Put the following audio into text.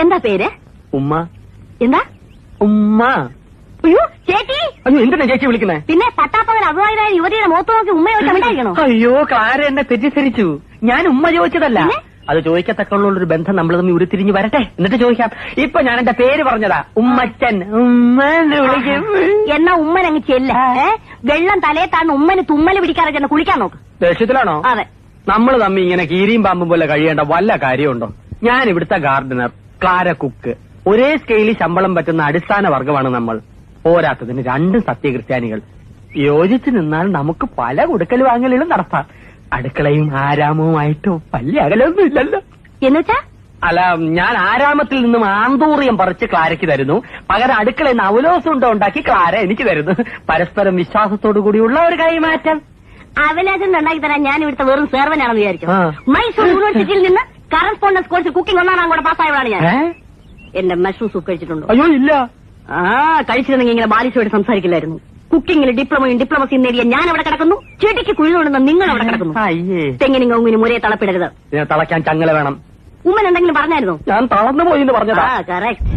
എന്താ പേര്? ഉമ്മ. എന്താ? ഉമ്മ. അയ്യോ ചേച്ചി. അയ്യോ എന്തിനാ ചേച്ചി വിളിക്കുന്നേ? പിന്നെ പട്ടാപ്പകൻ അഭിമാനായ യുവതിയുടെ മുഖത്ത് നോക്കി ഉമ്മയോട്ട് ഉണ്ടായിരിക്കണോ അയ്യോ കാര എന്നെ തെറ്റിദ്ധരിച്ചു. ഞാൻ ഉമ്മ ചോദിച്ചതല്ല. അത് ചോദിക്കത്തക്കുള്ള ഒരു ബന്ധം നമ്മൾ തമ്മിൽ ഉരുത്തിരിഞ്ഞ് വരട്ടെ. എന്നിട്ട് ചോദിക്കാം. ഇപ്പൊ ഞാൻ എന്റെ പേര് പറഞ്ഞതാ. ഉമ്മച്ചൻ. ഉമ്മ എന്ന വിളിക്കും. എന്നാ ഉമ്മൻ അങ്ങ് ചെല്ല. വെള്ളം തലയെ താന്ന് ഉമ്മന് തുമ്മൽ പിടിക്കാതെ ചെന്ന് കുളിക്കാൻ നോക്ക്. ദേഷ്യത്തിലാണോ? അതെ. നമ്മൾ തമ്മി ഇങ്ങനെ കീരിയും പാമ്പും പോലെ കഴിയേണ്ട വല്ല കാര്യമുണ്ടോ? ഞാൻ ഇവിടുത്തെ ഗാർഡനർ. ക്ലാര കുക്ക് ഒരേ സ്കെയിലിൽ ശമ്പളം പറ്റുന്ന അടിസ്ഥാന വർഗമാണ് നമ്മൾ. പോരാത്തതിന് രണ്ടും സത്യക്രിസ്ത്യാനികൾ. യോജിച്ചു നിന്നാൽ നമുക്ക് പല കൊടുക്കൽ വാങ്ങലുകളും നടത്താം. അടുക്കളയും ആരാമവുമായിട്ടോ വലിയ അകലൊന്നും ഇല്ലല്ലോ. എന്നുവെച്ചാ? അല്ല ഞാൻ ആരാമത്തിൽ നിന്നും ആന്തൂറിയം പറിച്ച് ക്ലാരയ്ക്ക് തരുന്നു. പകരം അടുക്കളയിൽ നിന്ന് അവലോസം ഉണ്ടോ ഉണ്ടാക്കി ക്ലാര എനിക്ക് തരുന്നു. പരസ്പരം വിശ്വാസത്തോടു കൂടിയുള്ള ഒരു കൈമാറ്റം. അവലാജൻ ഉണ്ടാക്കി തരാൻ ഞാൻ ഇവിടുത്തെ വെറും സേർവനാണെന്ന് വിചാരിച്ചു മൈസൂർ യൂണിവേഴ്സിറ്റിയിൽ നിന്ന് കറസ്പോണ്ടൻസ് കോഴ്സ് കുക്കിംഗ് ഒന്നാണ് കൂടെ പാസ്സായവളാണ് ഞാൻ? എന്റെ മഷ്റൂം സൂപ്പ് കഴിച്ചിട്ടുണ്ടോ? അയ്യോ ഇല്ല. ആ കഴിച്ചിരുന്നെങ്കിൽ ഇങ്ങനെ ബാലിശോട് സംസാരിക്കില്ലായിരുന്നു. കുക്കിംഗിൽ ഡിപ്ലോമയും ഡിപ്ലോമസിയും നേടിയ ഞാൻ അവിടെ കിടക്കുന്നു. ചെടിക്ക് കുഴിതുകൊണ്ടുന്ന നിങ്ങൾ അവിടെ കിടക്കുന്നു തെങ്ങിനിങ്ങ ഉമ്മിന് മുരയെ തളപ്പിടരുത്. തളയ്ക്കാൻ ചങ്ങല വേണം. ഉമ്മൻ എന്തെങ്കിലും പറഞ്ഞായിരുന്നു? ഞാൻ തളർന്നു പോയി എന്ന് പറഞ്ഞതാ. കറക്റ്റ്